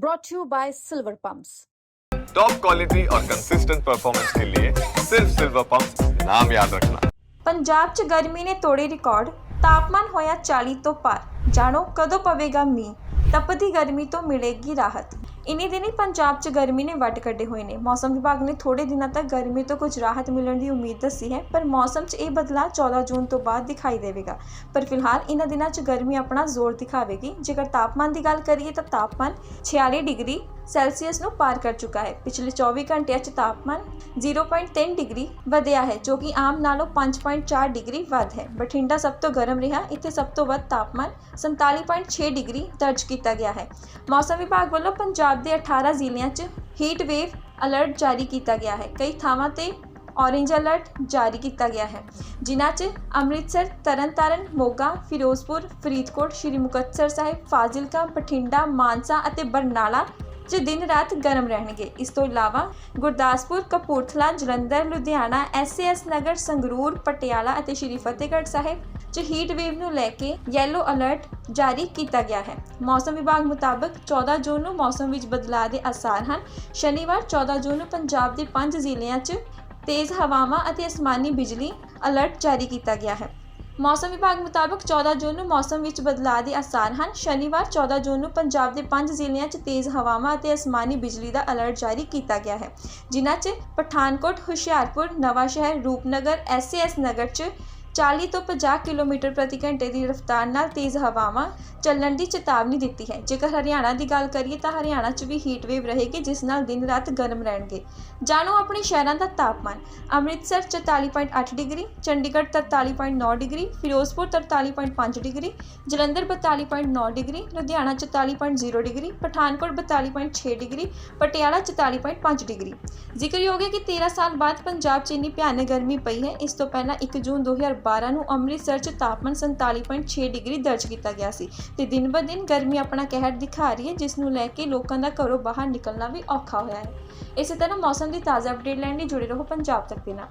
brought to you by Silver Pumps. Top quality और consistent performance के लिए सिर्फ सिल्वर पंप नाम याद रखना ਪੰਜਾਬ 'ਚ ਗਰਮੀ ਨੇ ਤੋੜੇ ਰਿਕਾਰਡ ਤਾਪਮਾਨ ਹੋਇਆ 40 ਤੋਂ ਪਾਰ ਜਾਣੋ ਕਦੋਂ ਪਵੇਗਾ ਮੀਂਹ ਤਪਦੀ ਗਰਮੀ ਤੋਂ ਮਿਲੇਗੀ ਰਾਹਤ। ਇਨੀ ਦਿਨੀ ਪੰਜਾਬ 'ਚ ਗਰਮੀ ਨੇ ਵੱਟ ਕੱਢੇ ਹੋਏ ਨੇ। ਮੌਸਮ ਵਿਭਾਗ ਨੇ ਥੋੜੇ ਦਿਨਾਂ ਤੱਕ ਗਰਮੀ ਤੋਂ ਕੁਝ ਰਾਹਤ ਮਿਲਣ ਦੀ ਉਮੀਦ ਦੱਸੀ ਹੈ, ਪਰ ਮੌਸਮ 'ਚ ਇਹ ਬਦਲਾਅ 14 ਜੂਨ ਤੋਂ ਬਾਅਦ ਦਿਖਾਈ ਦੇਵੇਗਾ। ਪਰ ਫਿਲਹਾਲ ਇਹਨਾਂ ਦਿਨਾਂ 'ਚ ਗਰਮੀ ਆਪਣਾ ਜ਼ੋਰ ਦਿਖਾਵੇਗੀ। ਜੇਕਰ ਤਾਪਮਾਨ ਦੀ ਗੱਲ ਕਰੀਏ ਤਾਂ ਤਾਪਮਾਨ 46 ਡਿਗਰੀ ਸੈਲਸੀਅਸ ਨੂੰ ਪਾਰ ਕਰ ਚੁੱਕਾ ਹੈ। ਪਿਛਲੇ 24 ਘੰਟਿਆਂ 'ਚ ਤਾਪਮਾਨ 0.3 ਡਿਗਰੀ ਵਧਿਆ ਹੈ, ਜੋ ਕਿ ਆਮ ਨਾਲੋਂ 5.4 ਡਿਗਰੀ ਵੱਧ ਹੈ। ਬਠਿੰਡਾ ਸਭ ਤੋਂ ਗਰਮ ਰਿਹਾ, ਇੱਥੇ ਸਭ ਤੋਂ ਵੱਧ ਤਾਪਮਾਨ 47.6 ਡਿਗਰੀ ਦਰਜ ਕੀਤਾ ਗਿਆ ਹੈ। ਮੌਸਮ ਵਿਭਾਗ ਵੱਲੋਂ ਪੰਜਾਬ ਦੇ 18 ਜ਼ਿਲ੍ਹਿਆਂ 'ਚ ਹੀਟ ਵੇਵ ਅਲਰਟ ਜਾਰੀ ਕੀਤਾ ਗਿਆ ਹੈ। ਕਈ ਥਾਵਾਂ ਤੇ ਔਰੇਂਜ ਅਲਰਟ ਜਾਰੀ ਕੀਤਾ ਗਿਆ ਹੈ। ਜਿਨ੍ਹਾਂ 'ਚ ਅੰਮ੍ਰਿਤਸਰ, ਤਰਨਤਾਰਨ, ਮੋਗਾ, ਫਿਰੋਜ਼ਪੁਰ, ਫਰੀਦਕੋਟ, ਸ਼੍ਰੀ ਮੁਕਤਸਰ ਸਾਹਿਬ, ਫਾਜ਼ਿਲਕਾ, ਬਠਿੰਡਾ, ਮਾਨਸਾ ਅਤੇ ਬਰਨਾਲਾ 'ਚ ਦਿਨ ਰਾਤ ਗਰਮ ਰਹਿਣਗੇ। ਇਸ ਤੋਂ ਇਲਾਵਾ ਗੁਰਦਾਸਪੁਰ, ਕਪੂਰਥਲਾ, ਜਲੰਧਰ, ਲੁਧਿਆਣਾ, ਐਸਏਐਸ ਨਗਰ, ਸੰਗਰੂਰ, ਪਟਿਆਲਾ ਅਤੇ ਸ਼੍ਰੀ ਫਤਿਹਗੜ੍ਹ ਸਾਹਿਬ 'ਚ ਹੀਟ ਵੇਵ ਨੂੰ ਲੈ ਕੇ ਯੈਲੋ ਅਲਰਟ ਜਾਰੀ ਕੀਤਾ ਗਿਆ ਹੈ। ਮੌਸਮ ਵਿਭਾਗ ਮੁਤਾਬਕ 14 ਜੂਨ ਨੂੰ ਮੌਸਮ ਵਿੱਚ ਬਦਲਾਅ ਦੇ ਆਸਾਰ ਹਨ। ਸ਼ਨੀਵਾਰ 14 ਜੂਨ ਨੂੰ ਪੰਜਾਬ ਦੇ 5 ਜ਼ਿਲ੍ਹਿਆਂ 'ਚ ਤੇਜ਼ ਹਵਾਵਾਂ ਅਤੇ ਅਸਮਾਨੀ ਬਿਜਲੀ ਅਲਰਟ ਜਾਰੀ ਕੀਤਾ ਗਿਆ ਹੈ। ਮੌਸਮ ਵਿਭਾਗ ਮੁਤਾਬਕ 14 ਜੂਨ ਨੂੰ ਮੌਸਮ ਵਿੱਚ ਬਦਲਾਅ ਦੇ ਆਸਾਰ ਹਨ। ਸ਼ਨੀਵਾਰ 14 ਜੂਨ ਨੂੰ ਪੰਜਾਬ ਦੇ 5 ਜ਼ਿਲ੍ਹਿਆਂ 'ਚ ਤੇਜ਼ ਹਵਾਵਾਂ ਅਤੇ ਅਸਮਾਨੀ ਬਿਜਲੀ ਦਾ ਅਲਰਟ ਜਾਰੀ ਕੀਤਾ ਗਿਆ ਹੈ। ਜਿਨ੍ਹਾਂ 'ਚ ਪਠਾਨਕੋਟ, ਹੁਸ਼ਿਆਰਪੁਰ ਨਵਾਂ ਸ਼ਹਿਰ ਰੂਪਨਗਰ, ਐਸਏਐਸ ਨਗਰ 'ਚ 40 ਤੋਂ 50 ਕਿਲੋਮੀਟਰ ਪ੍ਰਤੀ ਘੰਟੇ ਦੀ ਰਫ਼ਤਾਰ ਨਾਲ ਤੇਜ਼ ਹਵਾਵਾਂ ਚੱਲਣ ਦੀ ਚੇਤਾਵਨੀ ਦਿੱਤੀ ਹੈ। ਜੇਕਰ ਹਰਿਆਣਾ ਦੀ ਗੱਲ ਕਰੀਏ ਤਾਂ ਹਰਿਆਣਾ 'ਚ ਵੀ ਹੀਟ ਵੇਵ ਰਹੇਗੀ, ਜਿਸ ਨਾਲ ਦਿਨ ਰਾਤ ਗਰਮ ਰਹਿਣਗੇ। ਜਾਣੋ ਆਪਣੇ ਸ਼ਹਿਰਾਂ ਦਾ ਤਾਪਮਾਨ। Amritsar 44.8 degree, Chandigarh 43.9 degree, Firozpur 43.5 degree, Jalandhar 42.9 degree, Ludhiana 44.0 degree, Pathankot 42.6 degree, Patiala 44.5 degree. ਜ਼ਿਕਰਯੋਗ ਹੈ ਕਿ 13 ਸਾਲ ਬਾਅਦ ਪੰਜਾਬ 'ਚ ਇੰਨੀ ਭਿਆਨਕ ਗਰਮੀ ਪਈ ਹੈ। ਇਸ ਤੋਂ ਪਹਿਲਾਂ 1 ਜੂਨ 2012 ਨੂੰ ਅੰਮ੍ਰਿਤਸਰ 'ਚ ਤਾਪਮਾਨ 47.6 ਡਿਗਰੀ ਦਰਜ ਕੀਤਾ ਗਿਆ ਸੀ ਤੇ ਦਿਨ ਬ ਦਿਨ ਗਰਮੀ ਆਪਣਾ ਕਹਿਰ ਦਿਖਾ ਰਹੀ ਹੈ ਜਿਸ ਨੂੰ ਲੈ ਕੇ ਲੋਕਾਂ ਦਾ ਘਰੋਂ ਬਾਹਰ ਨਿਕਲਣਾ ਵੀ ਔਖਾ ਹੋਇਆ ਹੈ। ਇਸੇ ਤਰ੍ਹਾਂ ਮੌਸਮ ਦੀ ਤਾਜ਼ਾ ਅਪਡੇਟ ਲੈਣ ਲਈ ਜੁੜੇ ਰਹੋ ਪੰਜਾਬ ਤੱਕ ਦੇ ਨਾਲ।